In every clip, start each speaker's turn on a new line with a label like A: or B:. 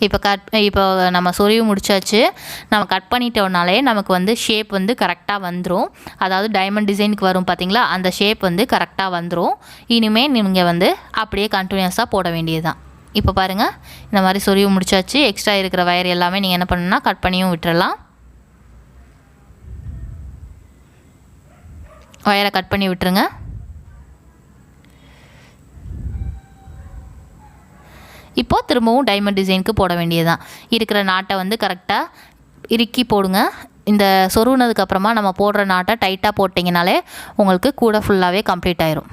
A: இப்போ கட் இப்போ நம்ம சொருவி முடிச்சாச்சு நம்ம கட் பண்ணிட்டோம்னாலே நமக்கு வந்து ஷேப் வந்து கரெக்டாக வந்துடும் அதாவது டைமண்ட் டிசைனுக்கு வரும் பார்த்தீங்களா? அந்த ஷேப் வந்து கரெக்டாக வந்துடும் இனிமேல் நீங்கள் வந்து அப்படியே கண்டினியூஸாக போட வேண்டியது தான் இப்போ பாருங்கள் இந்த மாதிரி சொருவி முடிச்சாச்சு எக்ஸ்ட்ரா இருக்கிற வயர் எல்லாமே நீங்கள் என்ன பண்ணணும்னா கட் பண்ணியும் விட்டுறலாம். ஒயரை கட் பண்ணி விட்டுருங்க. இப்போது திரும்பவும் டைமண்ட் டிசைனுக்கு போட வேண்டியதுதான். இருக்கிற நாட்டை வந்து கரெக்டாக இறுக்கி போடுங்க. இந்த சொருவுனதுக்கப்புறமா நம்ம போடுற நாட்டை டைட்டாக போட்டிங்கனாலே உங்களுக்கு கூட ஃபுல்லாகவே கம்ப்ளீட் ஆயிரும்.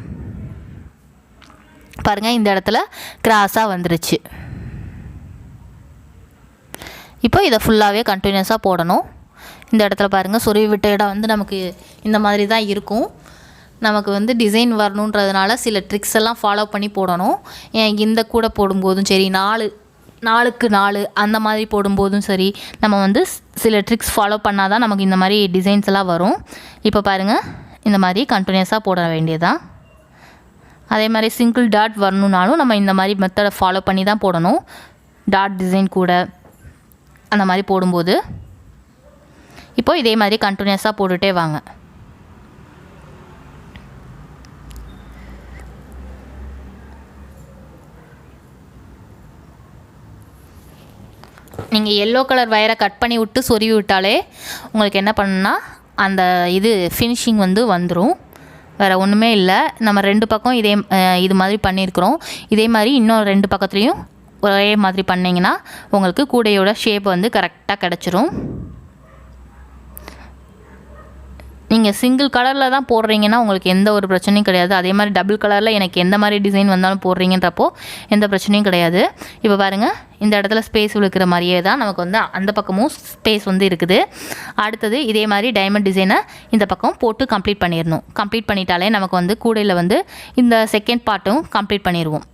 A: பாருங்கள் இந்த இடத்துல கிராஸாக வந்துருச்சு. இப்போ இதை ஃபுல்லாகவே கண்டினியூஸாக போடணும். இந்த இடத்துல பாருங்கள் சொருவி விட்ட இடம் வந்து நமக்கு இந்த மாதிரி தான் இருக்கும். நமக்கு வந்து டிசைன் வரணுன்றதுனால சில ட்ரிக்ஸ் எல்லாம் ஃபாலோ பண்ணி போடணும். ஏன் இந்த கூட போடும்போதும் சரி நாலு நாளுக்கு நாலு அந்த மாதிரி போடும்போதும் சரி நம்ம வந்து சில ட்ரிக்ஸ் ஃபாலோ பண்ணால் தான் நமக்கு இந்த மாதிரி டிசைன்ஸ் எல்லாம் வரும். இப்போ பாருங்கள் இந்த மாதிரி கண்டினியூஸாக போட வேண்டியதுதான் அதே மாதிரி சிங்கிள் டாட் வரணுன்னாலும் நம்ம இந்த மாதிரி மெத்தடை ஃபாலோ பண்ணி தான் போடணும். டாட் டிசைன் கூட அந்த மாதிரி போடும்போது. இப்போது இதே மாதிரி கண்டினியூஸாக போட்டுகிட்டே வாங்க. நீங்கள் எல்லோ கலர் வயரை கட் பண்ணி விட்டு சொருவி விட்டாலே உங்களுக்கு என்ன பண்ணுன்னா அந்த இது ஃபினிஷிங் வந்து வந்துடும் வேறு ஒன்றுமே இல்லை. நம்ம ரெண்டு பக்கம் இதே இது மாதிரி பண்ணியிருக்கிறோம். இதே மாதிரி இன்னும் ரெண்டு பக்கத்துலேயும் ஒரே மாதிரி பண்ணிங்கன்னா உங்களுக்கு கூடையோட ஷேப் வந்து கரெக்டாக கிடச்சிரும். நீங்கள் சிங்கிள் கலரில் தான் போடுறீங்கன்னா உங்களுக்கு எந்த ஒரு பிரச்சனையும் கிடையாது. அதே மாதிரி டபுள் கலரில் எனக்கு எந்த மாதிரி டிசைன் வந்தாலும் போடுறீங்கன்றப்போ எந்த பிரச்சனையும் கிடையாது. இப்போ பாருங்கள் இந்த இடத்துல ஸ்பேஸ் விழுக்கிற மாதிரியே தான் நமக்கு வந்து அந்த பக்கமும் ஸ்பேஸ் வந்து இருக்குது. அடுத்தது இதே மாதிரி டைமண்ட் டிசைனை இந்த பக்கம் போட்டு கம்ப்ளீட் பண்ணிடணும். கம்ப்ளீட் பண்ணிட்டாலே நமக்கு வந்து கூடையில் வந்து இந்த செகண்ட் பார்ட்டும் கம்ப்ளீட் பண்ணிடுவோம்.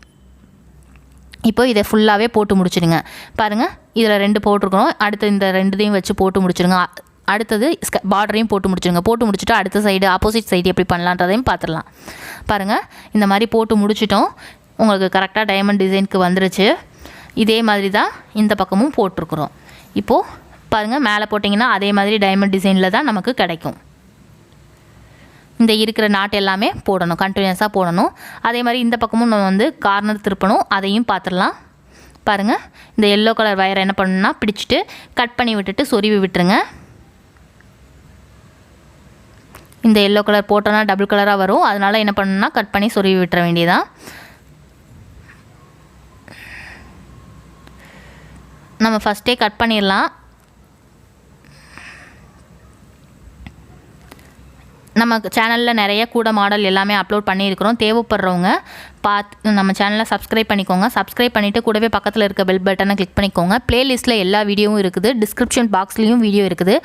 A: இப்போ இதை ஃபுல்லாகவே போட்டு முடிச்சிடுங்க. பாருங்கள் இதில் ரெண்டு போட்டிருக்கணும் அடுத்து இந்த ரெண்டுத்தையும் வச்சு போட்டு முடிச்சிடுங்க. அடுத்தது பார்டரையும் போட்டு முடிச்சிடுங்க போட்டு முடிச்சுட்டு அடுத்த சைடு ஆப்போசிட் சைடு எப்படி பண்ணலான்றதையும் பார்த்துடலாம். பாருங்கள் இந்த மாதிரி போட்டு முடிச்சிட்டோம். உங்களுக்கு கரெக்டாக டைமண்ட் டிசைனுக்கு வந்துருச்சு. இதே மாதிரி தான் இந்த பக்கமும் போட்டிருக்குறோம். இப்போது பாருங்கள் மேலே போட்டிங்கன்னா அதே மாதிரி டைமண்ட் டிசைனில் தான் நமக்கு கிடைக்கும். இந்த இருக்கிற நாட்டு எல்லாமே போடணும் கண்டினியூஸாக போடணும். அதே மாதிரி இந்த பக்கமும் நம்ம வந்து கார்னர் திருப்பணும் அதையும் பார்த்துடலாம். பாருங்கள் இந்த எல்லோ கலர் வயரை என்ன பண்ணணும்னா பிடிச்சிட்டு கட் பண்ணி விட்டுட்டு சொருவி விட்டுருங்க. இந்த எல்லோ கலர் போட்டோன்னா டபுள் கலராக வரும். அதனால் என்ன பண்ணணும்னா கட் பண்ணி சொருவி விட்டுற வேண்டியதான் நம்ம ஃபஸ்ட்டே கட் பண்ணிடலாம். நம்ம சேனலில் நிறைய கூட மாடல் எல்லாமே அப்லோட் பண்ணியிருக்கிறோம். தேவைப்படுறவங்க பார்த்து நம்ம சேனலை சப்ஸ்கிரைப் பண்ணிக்கோங்க. சப்ஸ்கிரைப் பண்ணிவிட்டு கூடவே பக்கத்தில் இருக்க பெல் பட்டனை கிளிக் பண்ணிக்கோங்க. ப்ளேலிஸ்ட்டில் எல்லா வீடியோவும் இருக்குது. டிஸ்கிரிப்ஷன் பாக்ஸ்லேயும் வீடியோ இருக்குது.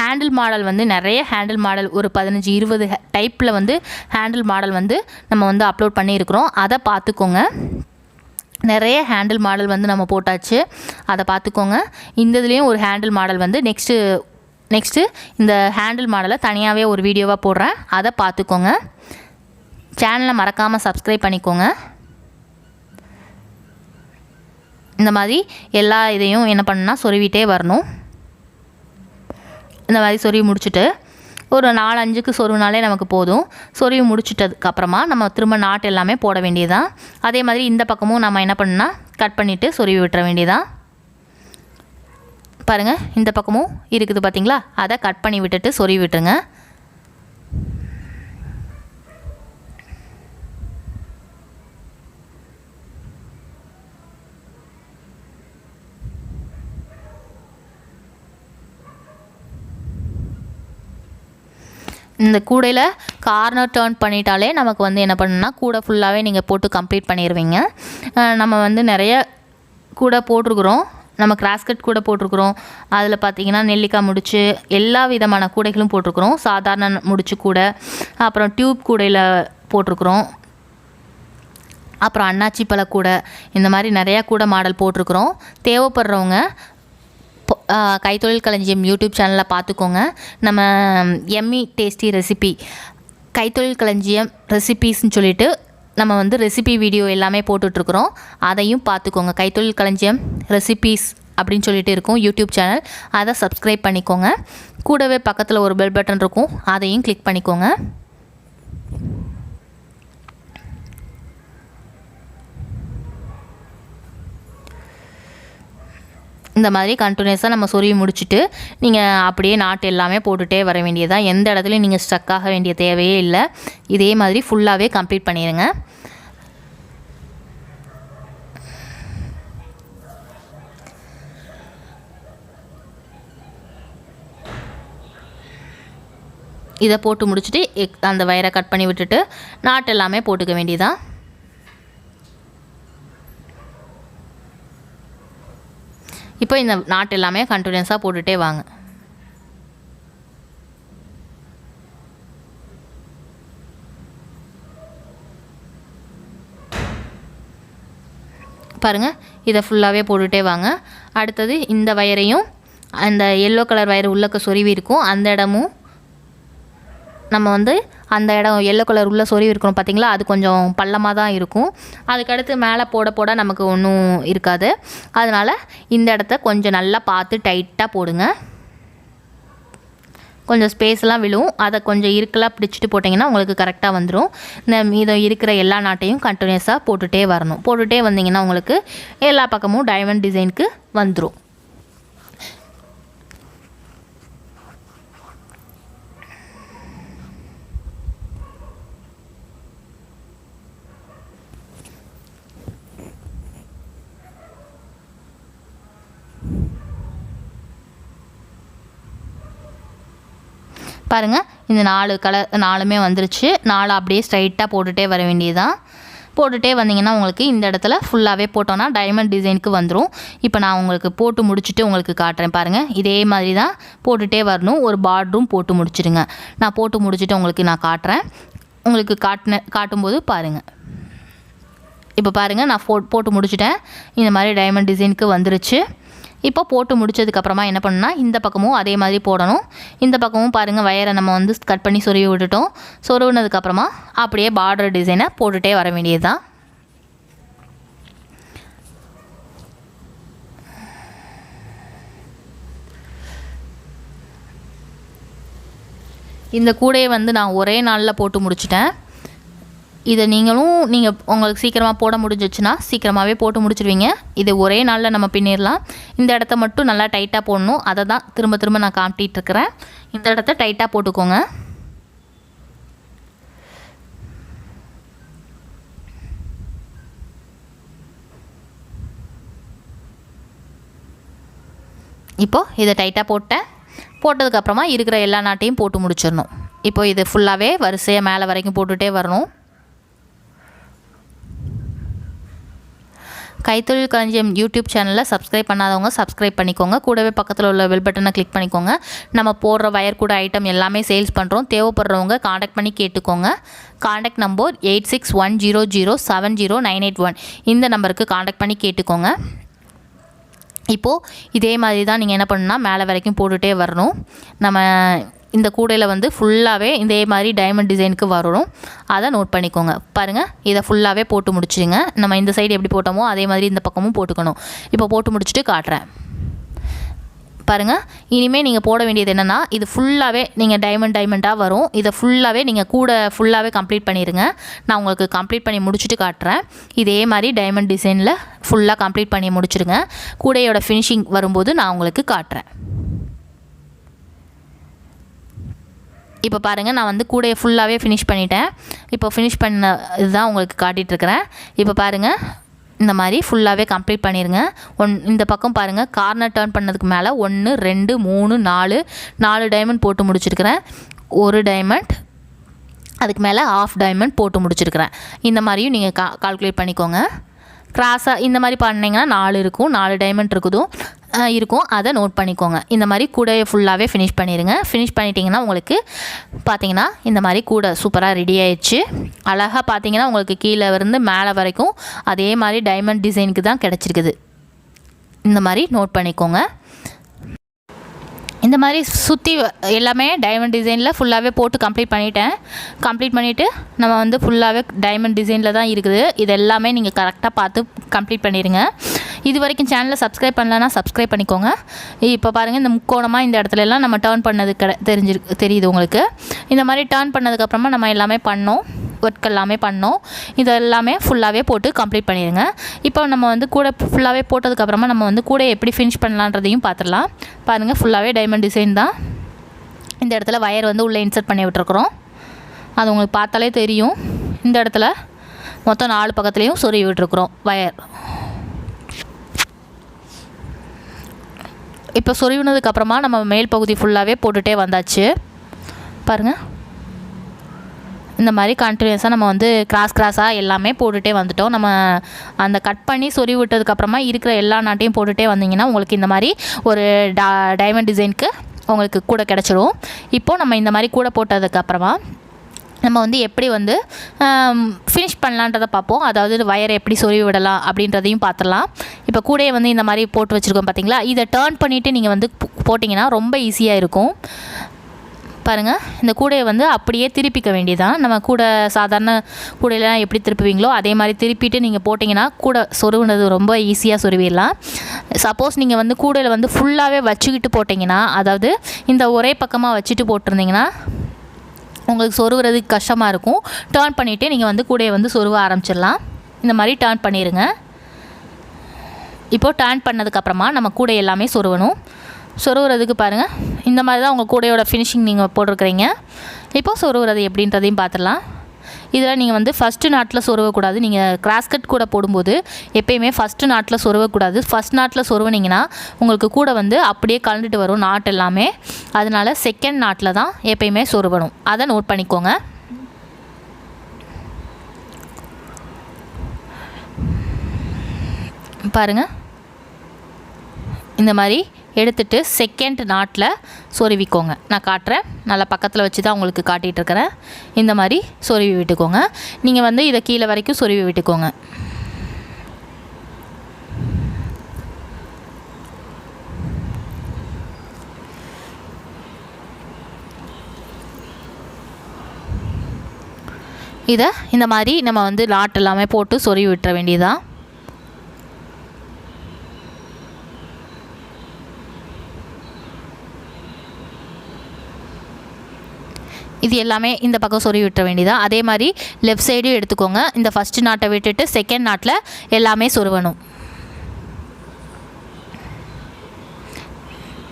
A: ஹேண்டில் மாடல் வந்து நிறைய ஹேண்டில் மாடல் ஒரு பதினஞ்சு இருபது டைப்பில் வந்து ஹேண்டில் மாடல் வந்து நம்ம வந்து அப்லோட் பண்ணியிருக்கிறோம். அதை பார்த்துக்கோங்க நிறைய ஹேண்டில் மாடல் வந்து நம்ம போட்டாச்சு. அதை பார்த்துக்கோங்க இந்த இதுலேயும் ஒரு ஹேண்டில் மாடல் வந்து நெக்ஸ்ட்டு நெக்ஸ்ட்டு இந்த ஹேண்டில் மாடலை தனியாகவே ஒரு வீடியோவாக போடுறேன். அதை பார்த்துக்கோங்க சேனலை மறக்காமல் சப்ஸ்கிரைப் பண்ணிக்கோங்க. இந்த மாதிரி எல்லா இதையும் என்ன பண்ணுன்னா சொருவிட்டே வரணும். இந்த மாதிரி சொருவி முடிச்சுட்டு ஒரு நாலு அஞ்சுக்கு சொருவினாலே நமக்கு போதும். சொருவி முடிச்சிட்டதுக்கப்புறமா நம்ம திரும்ப நாட்டு எல்லாமே போட வேண்டியதான் அதே மாதிரி இந்த பக்கமும் நம்ம என்ன பண்ணுன்னா கட் பண்ணிவிட்டு சொருவி விட்டுற வேண்டியதான் பாருங்கள் இந்த பக்கமும் இருக்குது பார்த்தீங்களா அதை கட் பண்ணி விட்டுட்டு சொறி விட்டுருங்க. இந்த கூடையில் கார்னர் டேர்ன் பண்ணிட்டாலே நமக்கு வந்து என்ன பண்ணுன்னா கூடை ஃபுல்லாகவே நீங்கள் போட்டு கம்ப்ளீட் பண்ணிடுவீங்க நம்ம வந்து நிறைய கூடை போட்டிருக்குறோம். நம்ம கிராஸ்கட் கூட போட்டிருக்குறோம். அதில் பார்த்தீங்கன்னா நெல்லிக்காய் முடிச்சு எல்லா விதமான கூடைகளும் போட்டிருக்குறோம். சாதாரண முடிச்சு கூடை. அப்புறம் டியூப் கூடையில் போட்டிருக்குறோம். அப்புறம் அண்ணாச்சி பழ கூடை. இந்த மாதிரி நிறையா கூடை மாடல் போட்டிருக்குறோம். தேவைப்படுறவங்க கைத்தொழில் களஞ்சியம் யூடியூப் சேனலில் பார்த்துக்கோங்க நம்ம எம்மி டேஸ்டி ரெசிபி. கைத்தொழில் களஞ்சியம் ரெசிபீஸ்ன்னு சொல்லிட்டு நம்ம வந்து ரெசிபி வீடியோ எல்லாமே போட்டுட்ருக்குறோம். அதையும் பார்த்துக்கோங்க. கைத்தொழில் களஞ்சியம் ரெசிபீஸ் அப்படின்னு சொல்லிட்டு இருக்கும் யூடியூப் சேனல் அதை சப்ஸ்கிரைப் பண்ணிக்கோங்க. கூடவே பக்கத்தில் ஒரு பெல் பட்டன் இருக்கும். அதையும் கிளிக் பண்ணிக்கோங்க. இந்த மாதிரி கண்டினியூஸாக நம்ம சொருவி முடிச்சுட்டு நீங்கள் அப்படியே நாட்டு எல்லாமே போட்டுகிட்டே வர வேண்டியதான் எந்த இடத்துலையும் நீங்கள் ஸ்ட்ரக் ஆக வேண்டிய தேவையே இல்லை. இதே மாதிரி ஃபுல்லாகவே கம்ப்ளீட் பண்ணிடுங்க இதை போட்டு முடிச்சுட்டு எக் அந்த வயரை கட் பண்ணி விட்டுட்டு நாட்டு எல்லாமே போட்டுக்க வேண்டியதான் இப்போ இந்த நாட் எல்லாமே கண்டினியூஸாக போட்டுகிட்டே வாங்க. பாருங்கள் இதை ஃபுல்லாகவே போட்டுகிட்டே வாங்க. அடுத்தது இந்த வயரையும் அந்த எல்லோ கலர் வயர் உள்ளக்க சொருவி இருக்கும். அந்த இடமும் நம்ம வந்து அந்த இடம் எல்லோ கலர் உள்ள சொறி இருக்கணும் பார்த்தீங்களா அது கொஞ்சம் பள்ளமாக தான் இருக்கும். அதுக்கடுத்து மேலே போட போட நமக்கு ஒன்றும் இருக்காது. அதனால் இந்த இடத்த கொஞ்சம் நல்லா பார்த்து டைட்டாக போடுங்க. கொஞ்சம் ஸ்பேஸ்லாம் விழுவும். அதை கொஞ்சம் இருக்கலாக பிடிச்சிட்டு போட்டிங்கன்னா உங்களுக்கு கரெக்டாக வந்துடும் இந்த மீதம் இருக்கிற எல்லா நாட்டையும் கண்டினியூஸாக போட்டுகிட்டே வரணும். போட்டுகிட்டே வந்தீங்கன்னா உங்களுக்கு எல்லா பக்கமும் டைமண்ட் டிசைனுக்கு வந்துடும் பாருங்கள் இந்த நாலு கலர் நாலுமே வந்துருச்சு. நாலு அப்படியே ஸ்ட்ரைட்டாக போட்டுகிட்டே வர வேண்டியதுதான். போட்டுகிட்டே வந்தீங்கன்னா உங்களுக்கு இந்த இடத்துல ஃபுல்லாகவே போட்டோன்னா டைமண்ட் டிசைனுக்கு வந்துடும் இப்போ நான் உங்களுக்கு போட்டு முடிச்சுட்டு உங்களுக்கு காட்டுறேன் பாருங்கள் இதே மாதிரி தான் போட்டுகிட்டே வரணும். ஒரு பார்டரும் போட்டு முடிச்சிடுங்க நான் போட்டு முடிச்சுட்டு உங்களுக்கு நான் காட்டுறேன். உங்களுக்கு காட்டின காட்டும்போது பாருங்கள் இப்போ பாருங்கள் நான் ஃபோ போட்டு முடிச்சிட்டேன். இந்த மாதிரி டைமண்ட் டிசைனுக்கு வந்துருச்சு. இப்போ போட்டு முடிச்சதுக்கப்புறமா என்ன பண்ணுன்னா இந்த பக்கமும் அதே மாதிரி போடணும். இந்த பக்கமும் பாருங்கள் வயரை நம்ம வந்து கட் பண்ணி சொருவி விட்டுட்டோம். சொருவினதுக்கப்புறமா அப்படியே பார்டர் டிசைனை போட்டுகிட்டே வர வேண்டியது தான் இந்த கூடையை வந்து நான் ஒரே நாளில் போட்டு முடிச்சிட்டேன். இதை நீங்களும் நீங்கள் உங்களுக்கு சீக்கிரமாக போட முடிஞ்சிச்சுன்னா சீக்கிரமாகவே போட்டு முடிச்சிடுவீங்க இது ஒரே நாளில் நம்ம பின்னிடலாம் இந்த இடத்த மட்டும் நல்லா டைட்டாக போடணும். அதை தான் திரும்ப திரும்ப நான் காமிட்டிருக்கிறேன் இருக்கிறேன் இந்த இடத்த டைட்டாக போட்டுக்கோங்க. இப்போது இதை டைட்டாக போட்டேன். போட்டதுக்கப்புறமா இருக்கிற எல்லா நாட்டையும் போட்டு முடிச்சிடணும். இப்போ இது ஃபுல்லாகவே வரிசையாக மேலே வரைக்கும் போட்டுகிட்டே வரணும். கைத்தொழில் களஞ்சியம் யூடியூப் சேனலில் சப்ஸ்கிரைப் பண்ணாதவங்க சப்ஸ்கிரைப் பண்ணிக்கோங்க. கூடவே பக்கத்தில் உள்ள பெல் பட்டனை கிளிக் பண்ணிக்கோங்க. நம்ம போடுற வயர் கூட ஐட்டம் எல்லாமே சேல்ஸ் பண்ணுறோம் தேவைப்படுறவங்க காண்டாக்ட் பண்ணி கேட்டுக்கோங்க. Contact number eight six one zero zero seven zero nine eight one இந்த நம்பருக்கு காண்டாக்ட் பண்ணி கேட்டுக்கோங்க. இப்போது இதே மாதிரி தான் நீங்கள் என்ன பண்ணுன்னா மேலே வரைக்கும் போட்டுகிட்டே வரணும். நம்ம இந்த கூடையில் வந்து ஃபுல்லாகவே இதே மாதிரி டைமண்ட் டிசைனுக்கு வரணும். அதை நோட் பண்ணிக்கோங்க. பாருங்கள் இதை ஃபுல்லாகவே போட்டு முடிச்சிடுங்க நம்ம இந்த சைடு எப்படி போட்டோமோ அதே மாதிரி இந்த பக்கமும் போட்டுக்கணும். இப்போ போட்டு முடிச்சுட்டு காட்டுறேன். பாருங்கள் இனிமேல் நீங்கள் போட வேண்டியது என்னென்னா இது ஃபுல்லாகவே நீங்கள் டைமண்ட் டைமண்டாக வரும். இதை ஃபுல்லாகவே நீங்கள் கூட ஃபுல்லாகவே கம்ப்ளீட் பண்ணிடுங்க நான் உங்களுக்கு கம்ப்ளீட் பண்ணி முடிச்சுட்டு காட்டுறேன். இதே மாதிரி டைமண்ட் டிசைனில் ஃபுல்லாக கம்ப்ளீட் பண்ணி முடிச்சிடுங்க கூடையோட ஃபினிஷிங் வரும்போது நான் உங்களுக்கு காட்டுறேன். இப்போ பாருங்கள் நான் வந்து கூடையை ஃபுல்லாகவே ஃபினிஷ் பண்ணிட்டேன். இப்போ ஃபினிஷ் பண்ண இதுதான் உங்களுக்கு காட்டிகிட்ருக்கிறேன் இப்போ பாருங்கள் இந்த மாதிரி ஃபுல்லாகவே கம்ப்ளீட் பண்ணிடுங்க ஒன் இந்த பக்கம் பாருங்கள் கார்னர் டேர்ன் பண்ணதுக்கு மேலே ஒன்று ரெண்டு மூணு நாலு நாலு டைமண்ட் போட்டு முடிச்சிருக்கிறேன். ஒரு டைமண்ட் அதுக்கு மேலே ஆஃப் டைமண்ட் போட்டு முடிச்சிருக்கிறேன். இந்த மாதிரியும் நீங்கள் கா கால்குலேட் பண்ணிக்கோங்க. கிராஸாக இந்த மாதிரி பண்ணிங்கன்னா நாலு இருக்கும் நாலு டைமண்ட் இருக்குதும் இருக்கும். அதை நோட் பண்ணிக்கோங்க. இந்த மாதிரி கூடையை ஃபுல்லாகவே ஃபினிஷ் பண்ணிடுங்க ஃபினிஷ் பண்ணிட்டீங்கன்னா உங்களுக்கு பார்த்தீங்கன்னா இந்த மாதிரி கூடை சூப்பராக ரெடி ஆயிடுச்சு. அழகாக பார்த்தீங்கன்னா உங்களுக்கு கீழே இருந்து மேலே வரைக்கும் அதே மாதிரி டைமண்ட் டிசைனுக்கு தான் கிடச்சிருக்குது. இந்த மாதிரி நோட் பண்ணிக்கோங்க. இந்த மாதிரி சுற்றி எல்லாமே டைமண்ட் டிசைனில் ஃபுல்லாகவே போட்டு கம்ப்ளீட் பண்ணிட்டேன். கம்ப்ளீட் பண்ணிவிட்டு நம்ம வந்து ஃபுல்லாகவே டைமண்ட் டிசைனில் தான் இருக்குது. இது எல்லாமே நீங்கள் கரெக்டாக பார்த்து கம்ப்ளீட் பண்ணிடுங்க. இது வரைக்கும் சேனலை சப்ஸ்கிரைப் பண்ணலன்னா சப்ஸ்கிரைப் பண்ணிக்கோங்க. இப்போ பாருங்கள் இந்த முக்கோணமாக இந்த இடத்துல எல்லாம் நம்ம டேர்ன் பண்ணது கிட தெரிஞ்சிருக்கு தெரியுது உங்களுக்கு. இந்த மாதிரி டேர்ன் பண்ணதுக்கப்புறமா நம்ம எல்லாமே பண்ணோம். ஒர்க் எல்லாமே பண்ணோம். இது எல்லாமே ஃபுல்லாகவே போட்டு கம்ப்ளீட் பண்ணிடுங்க. இப்போ நம்ம வந்து கூட ஃபுல்லாகவே போட்டதுக்கப்புறமா நம்ம வந்து கூட எப்படி ஃபினிஷ் பண்ணலான்றதையும் பார்த்துடலாம். பாருங்கள் ஃபுல்லாகவே டைமண்ட் டிசைன் தான். இந்த இடத்துல வயர் வந்து உள்ளே இன்சர்ட் பண்ணி விட்டுருக்குறோம். அது உங்களுக்கு பார்த்தாலே தெரியும். இந்த இடத்துல மொத்தம் நாலு பக்கத்துலேயும் சொருவி விட்டுருக்குறோம் வயர் இப்போ சொருவினதுக்கப்புறமா நம்ம மேல் பகுதி ஃபுல்லாகவே போட்டுகிட்டே வந்தாச்சு. பாருங்கள் இந்த மாதிரி கண்டினியூஸாக நம்ம வந்து கிராஸ் கிராஸாக எல்லாமே போட்டுகிட்டே வந்துட்டோம். நம்ம அந்த கட் பண்ணி சொறி விட்டதுக்கப்புறமா இருக்கிற எல்லா நாட்டையும் போட்டுகிட்டே வந்தீங்கன்னா உங்களுக்கு இந்த மாதிரி ஒரு டா டைமண்ட் டிசைனுக்கு உங்களுக்கு கூட கிடச்சிரும். இப்போது நம்ம இந்த மாதிரி கூட போட்டதுக்கப்புறமா நம்ம வந்து எப்படி வந்து ஃபினிஷ் பண்ணலான்றதை பார்ப்போம். அதாவது வயரை எப்படி சொருவி விடலாம் அப்படின்றதையும் பார்த்துடலாம். இப்போ கூடையை வந்து இந்த மாதிரி போட்டு வச்சுருக்கோம் பார்த்தீங்களா இதை டேர்ன் பண்ணிவிட்டு நீங்கள் வந்து போட்டிங்கன்னா ரொம்ப ஈஸியாக இருக்கும். பாருங்கள் இந்த கூடையை வந்து அப்படியே திருப்பிக்க வேண்டியதான் நம்ம கூடை சாதாரண கூடையெல்லாம் எப்படி திருப்புவீங்களோ அதே மாதிரி திருப்பிட்டு நீங்கள் போட்டிங்கன்னா கூடை சொருவுனது ரொம்ப ஈஸியாக சொருவிடலாம் சப்போஸ் நீங்கள் வந்து கூடையில் வந்து ஃபுல்லாகவே வச்சுக்கிட்டு போட்டிங்கன்னா அதாவது இந்த ஒரே பக்கமாக வச்சுட்டு போட்டிருந்தீங்கன்னா உங்களுக்கு சொருவுறதுக்கு கஷ்டமாக இருக்கும். டேர்ன் பண்ணிவிட்டு நீங்கள் வந்து கூடையை வந்து சொருவ ஆரம்பிச்சிடலாம். இந்த மாதிரி டேர்ன் பண்ணிடுங்க இப்போது டேர்ன் பண்ணதுக்கப்புறமா நம்ம கூடை எல்லாமே சொருவணும் சொருவுறதுக்கு பாருங்கள் இந்த மாதிரி தான் உங்கள் கூடையோட ஃபினிஷிங் நீங்கள் போட்டிருக்கிறீங்க. இப்போது சொருவுறது எப்படின்றதையும் பார்த்துடலாம். இதில் நீங்கள் வந்து ஃபஸ்ட்டு நாட்டில் சொருவக்கூடாது நீங்கள் கிராஸ்கட் கூட போடும்போது எப்பயுமே ஃபஸ்ட்டு நாட்டில் சொருவக்கூடாது ஃபஸ்ட் நாட்டில் சொருவினீங்கன்னா உங்களுக்கு கூட வந்து அப்படியே கலந்துட்டு வரும் நாட் எல்லாமே. அதனால செகண்ட் நாட்டில் தான் எப்பயுமே சொருவணும் அதை நோட் பண்ணிக்கோங்க. பாருங்கள் இந்த மாதிரி எடுத்துட்டு செகண்ட் நாட்டில் சொருவிக்கோங்க. நான் காட்டுறேன். நல்லா பக்கத்தில் வச்சு தான் உங்களுக்கு காட்டிகிட்ருக்கிறேன் இந்த மாதிரி சொருவி விட்டுக்கோங்க. நீங்கள் வந்து இதை கீழே வரைக்கும் சொருவி விட்டுக்கோங்க. இதை இந்த மாதிரி நம்ம வந்து லாட் எல்லாமே போட்டு சொருவி விட்டுற வேண்டியதான் இது எல்லாமே இந்த பக்கம் சொருவி விட்டுற வேண்டியதான் அதே மாதிரி லெஃப்ட் சைடும் எடுத்துக்கோங்க. இந்த ஃபஸ்ட்டு நாட்டை விட்டுட்டு செகண்ட் நாட்டில் எல்லாமே சொருவணும்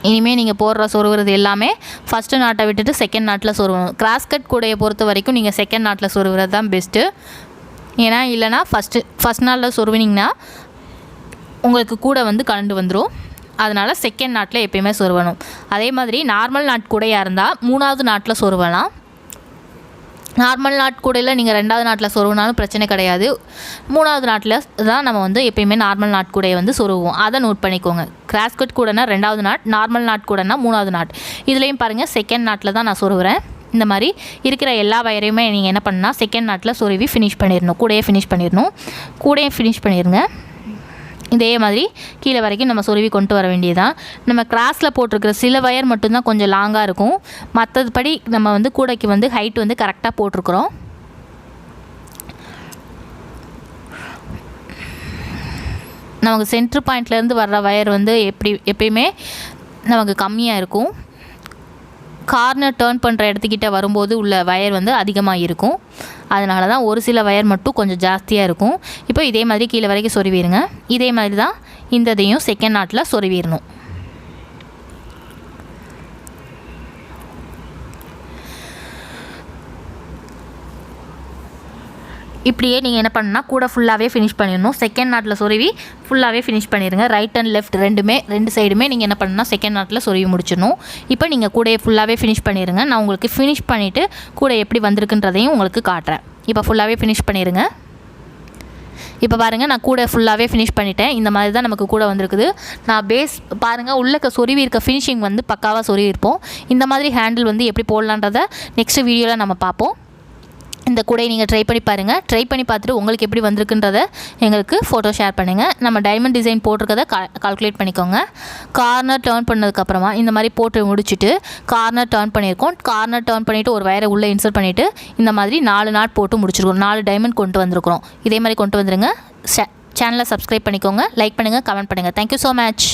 A: இனிமேல் நீங்கள் போடுற சொருவுறது எல்லாமே ஃபஸ்ட்டு நாட்டை விட்டுட்டு செகண்ட் நாட்டில் சொருவணும் கிராஸ் கட் கூடையை பொறுத்த வரைக்கும் நீங்கள் செகண்ட் நாட்டில் சொருவுறது தான் பெஸ்ட்டு ஏன்னா இல்லைனா ஃபஸ்ட்டு ஃபஸ்ட் நாளில் சொருவினிங்கன்னா உங்களுக்கு கூட வந்து கலண்டு வந்துடும் அதனால் செகண்ட் நாட்டில் எப்பயுமே சொருவணும் அதே மாதிரி நார்மல் நாட் கூடையாக இருந்தால் மூணாவது நாட்டில் சொருவலாம் நார்மல் நாட்கூடையில் நீங்கள் ரெண்டாவது நாட்டில் சொருவினாலும் பிரச்சனை கிடையாது. மூணாவது நாட்டில் தான் நம்ம வந்து எப்பயுமே நார்மல் நாட்கூடையை வந்து சொருவோம் அதை நோட் பண்ணிக்கோங்க. கிராஸ்கட் கூடனா ரெண்டாவது நாட் நார்மல் நாட் கூடனா மூணாவது நாட். இதுலேயும் பாருங்கள் செகண்ட் நாட்டில் தான் நான் சொருவுறேன் இந்த மாதிரி இருக்கிற எல்லா வயரையுமே நீங்கள் என்ன பண்ணால் செகண்ட் நாட்டில் சொருவி ஃபினிஷ் பண்ணிடணும். கூடையே ஃபினிஷ் பண்ணிடணும். கூடையே ஃபினிஷ் பண்ணிடுங்க. இதே மாதிரி கீழே வரைக்கும் நம்ம சொருவி கொண்டு வர வேண்டியதுதான். நம்ம கிராஸில் போட்டிருக்கிற சில ஒயர் மட்டும்தான் கொஞ்சம் லாங்காக இருக்கும். மற்றபடி நம்ம வந்து கூடைக்கு வந்து ஹைட் வந்து கரெக்டாக போட்டிருக்குறோம். நமக்கு சென்ட்ரு பாயிண்ட்லேருந்து வர்ற ஒயர் வந்து எப்படி எப்பயுமே நமக்கு கம்மியாக இருக்கும். கார்னர் டேர்ன் பண்ணுற இடத்துக்கிட்ட வரும்போது உள்ள வயர் வந்து அதிகமாக இருக்கும். அதனால தான் ஒரு சில வயர் மட்டும் கொஞ்சம் ஜாஸ்தியாக இருக்கும். இப்போ இதே மாதிரி கீழே வரைக்கும் சொருவிடுங்க இதே மாதிரி தான் இந்த இதையும் செகண்ட் நாட்டில் சொருவிடணும் இப்படியே நீங்கள் என்ன பண்ணணும்னா கூட ஃபுல்லாகவே ஃபினிஷ் பண்ணிடணும். செகண்ட் நாட்டில் சொருவி ஃபுல்லாகவே ஃபினிஷ் பண்ணிடுங்க. ரைட் அண்ட் லெஃப்ட் ரெண்டுமே ரெண்டு சைடுமே நீங்கள் என்ன பண்ணணும்னா செகண்ட் நாட்டில் சொருவி முடிச்சிடணும். இப்போ நீங்கள் கூடையை ஃபுல்லாகவே ஃபினிஷ் பண்ணிடுங்க. நான் உங்களுக்கு ஃபினிஷ் பண்ணிவிட்டு கூட எப்படி வந்திருக்குன்றதையும் உங்களுக்கு காட்டுறேன். இப்போ ஃபுல்லாகவே ஃபினிஷ் பண்ணிடுங்க. இப்போ பாருங்கள் நான் கூட ஃபுல்லாகவே ஃபினிஷ் பண்ணிட்டேன். இந்த மாதிரி தான் நமக்கு கூட வந்திருக்குது. நான் பேஸ் பாருங்கள் உள்ளக்க சொருவி இருக்க ஃபினிஷிங் வந்து பக்காவாக சொருவி இருப்போம் இந்த மாதிரி ஹேண்டில் வந்து எப்படி போடலான்றதை நெக்ஸ்ட் வீடியோவில் நம்ம பார்ப்போம். இந்த கூடையை நீங்கள் ட்ரை பண்ணி பாருங்கள் ட்ரை பண்ணி பார்த்துட்டு உங்களுக்கு எப்படி வந்திருக்குன்றத எங்களுக்கு ஃபோட்டோ ஷேர் பண்ணுங்கள் நம்ம டைமண்ட் டிசைன் போட்டிருக்கதை கா கால்குலேட் பண்ணிக்கோங்க. கார்னர் டேர்ன் பண்ணதுக்கப்புறமா இந்த மாதிரி போட்டு முடிச்சுட்டு கார்னர் டேர்ன் பண்ணியிருக்கோம். கார்னர் டேர்ன் பண்ணிவிட்டு ஒரு வயரை உள்ளே இன்சர்ட் பண்ணிவிட்டு இந்த மாதிரி நாலு நாட் போட்டு முடிச்சிருக்கோம். நாலு டைமண்ட் கொண்டு வந்திருக்கிறோம். இதே மாதிரி கொண்டு வந்துருங்க. சேனலை சப்ஸ்கிரைப் பண்ணிக்கோங்க. லைக் பண்ணுங்கள் கமெண்ட் பண்ணுங்கள் தேங்க்யூ ஸோ மச்